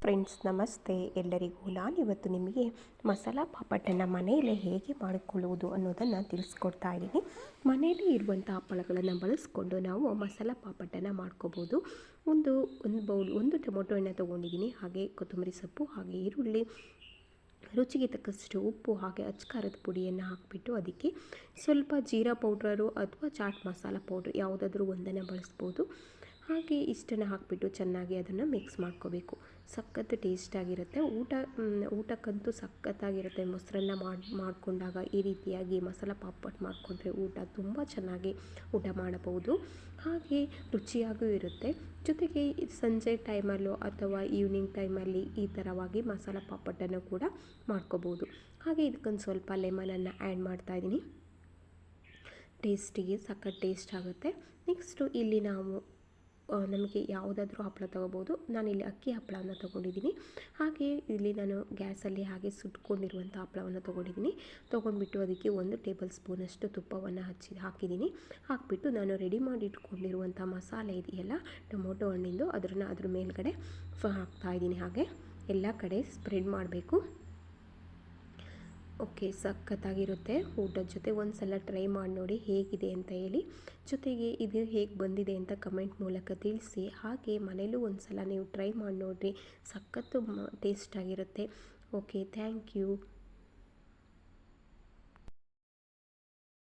Friends, ನಮಸ್ತೆ. ಎಲ್ಲರಿಗೂ ನಾನು ಇವತ್ತು ನಿಮಗೆ ಮಸಾಲ ಪಾಪಟ್ಟನ್ನು ಮನೆಯಲ್ಲೇ ಹೇಗೆ ಮಾಡಿಕೊಳ್ಳುವುದು ಅನ್ನೋದನ್ನು ತಿಳಿಸ್ಕೊಡ್ತಾ ಇದ್ದೀನಿ. ಮನೆಯಲ್ಲಿ ಇರುವಂಥ ಹಪ್ಪಳಗಳನ್ನು ಬಳಸ್ಕೊಂಡು ನಾವು ಮಸಾಲ ಪಾಪಟ್ಟನ್ನು ಮಾಡ್ಕೋಬೋದು. ಒಂದು ಒಂದು ಬೌಲ್, ಒಂದು ಟೊಮೊಟೊ ಹಣ್ಣು ತೊಗೊಂಡಿದ್ದೀನಿ. ಹಾಗೆ ಕೊತ್ತಂಬರಿ ಸೊಪ್ಪು, ಹಾಗೆ ಈರುಳ್ಳಿ, ರುಚಿಗೆ ತಕ್ಕಷ್ಟು ಉಪ್ಪು, ಹಾಗೆ ಅಚ್ಕಾರದ ಪುಡಿಯನ್ನು ಹಾಕಿಬಿಟ್ಟು ಅದಕ್ಕೆ ಸ್ವಲ್ಪ ಜೀರಾ ಪೌಡ್ರರು ಅಥವಾ ಚಾಟ್ ಮಸಾಲ ಪೌಡ್ರ್ ಯಾವುದಾದ್ರೂ ಒಂದನ್ನು ಬಳಸ್ಬೋದು. ಹಾಗೆ ಇಷ್ಟನ್ನು ಹಾಕಿಬಿಟ್ಟು ಚೆನ್ನಾಗಿ ಅದನ್ನು ಮಿಕ್ಸ್ ಮಾಡ್ಕೋಬೇಕು. ಸಖತ್ತು ಟೇಸ್ಟಾಗಿರುತ್ತೆ ಊಟ ಊಟಕ್ಕಂತೂ ಸಖತ್ತಾಗಿರುತ್ತೆ. ಮೊಸರನ್ನ ಮಾಡಿ, ಮಾಡಿಕೊಂಡಾಗ ಈ ರೀತಿಯಾಗಿ ಮಸಾಲ ಪಾಪಟ್ ಮಾಡಿಕೊಂಡ್ರೆ ಊಟ ತುಂಬ ಚೆನ್ನಾಗಿ ಊಟ ಮಾಡಬಹುದು. ಹಾಗೆ ರುಚಿಯಾಗೂ ಇರುತ್ತೆ. ಜೊತೆಗೆ ಸಂಜೆ ಟೈಮಲ್ಲೋ ಅಥವಾ ಈವ್ನಿಂಗ್ ಟೈಮಲ್ಲಿ ಈ ಥರವಾಗಿ ಮಸಾಲ ಪಾಪಟ್ಟನ್ನು ಕೂಡ ಮಾಡ್ಕೋಬೋದು ಹಾಗೆ ಇದಕ್ಕೊಂದು ಸ್ವಲ್ಪ ಲೆಮನನ್ನು ಆ್ಯಡ್ ಮಾಡ್ತಾಯಿದ್ದೀನಿ ಟೇಸ್ಟಿಗೆ ಸಖತ್ ಟೇಸ್ಟ್ ಆಗುತ್ತೆ. ನೆಕ್ಸ್ಟು ಇಲ್ಲಿ ನಾವು ನಮಗೆ ಯಾವುದಾದ್ರೂ ಹಪ್ಪಳ ತೊಗೋಬೋದು. ನಾನಿಲ್ಲಿ ಅಕ್ಕಿ ಹಪ್ಪಳವನ್ನು ತೊಗೊಂಡಿದ್ದೀನಿ ಹಾಗೆ ಇಲ್ಲಿ ನಾನು ಗ್ಯಾಸಲ್ಲಿ ಹಾಗೆ ಸುಟ್ಕೊಂಡಿರುವಂಥ ಹಪ್ಪಳವನ್ನು ತೊಗೊಂಡಿದ್ದೀನಿ ತೊಗೊಂಡ್ಬಿಟ್ಟು ಅದಕ್ಕೆ ಒಂದು ಟೇಬಲ್ ಸ್ಪೂನಷ್ಟು ತುಪ್ಪವನ್ನು ಹಚ್ಚಿ ಹಾಕಿದ್ದೀನಿ ಹಾಕಿಬಿಟ್ಟು ನಾನು ರೆಡಿ ಮಾಡಿ ಇಟ್ಕೊಂಡಿರುವಂಥ ಮಸಾಲೆ ಇದೆಯಲ್ಲ, ಟೊಮೊಟೊ ಹಣ್ಣಿಂದು ಅದನ್ನು ಅದ್ರ ಮೇಲ್ಗಡೆ ಫ ಹಾಕ್ತಾಯಿದ್ದೀನಿ ಹಾಗೆ ಎಲ್ಲ ಕಡೆ ಸ್ಪ್ರೆಡ್ ಮಾಡಬೇಕು. ಓಕೆ, ಸಖತ್ತಾಗಿರುತ್ತೆ. ಊಟದ ಜೊತೆ ಒಂದು ಸಲ ಟ್ರೈ ಮಾಡಿ ನೋಡಿ ಹೇಗಿದೆ ಅಂತ ಹೇಳಿ. ಜೊತೆಗೆ ಇದು ಹೇಗೆ ಬಂದಿದೆ ಅಂತ ಕಮೆಂಟ್ ಮೂಲಕ ತಿಳಿಸಿ. ಹಾಗೆ ಮನೇಲೂ ಒಂದು ಸಲ ನೀವು ಟ್ರೈ ಮಾಡಿ ನೋಡಿರಿ. ಸಖತ್ತು ಟೇಸ್ಟ್ ಆಗಿರುತ್ತೆ. Okay thank you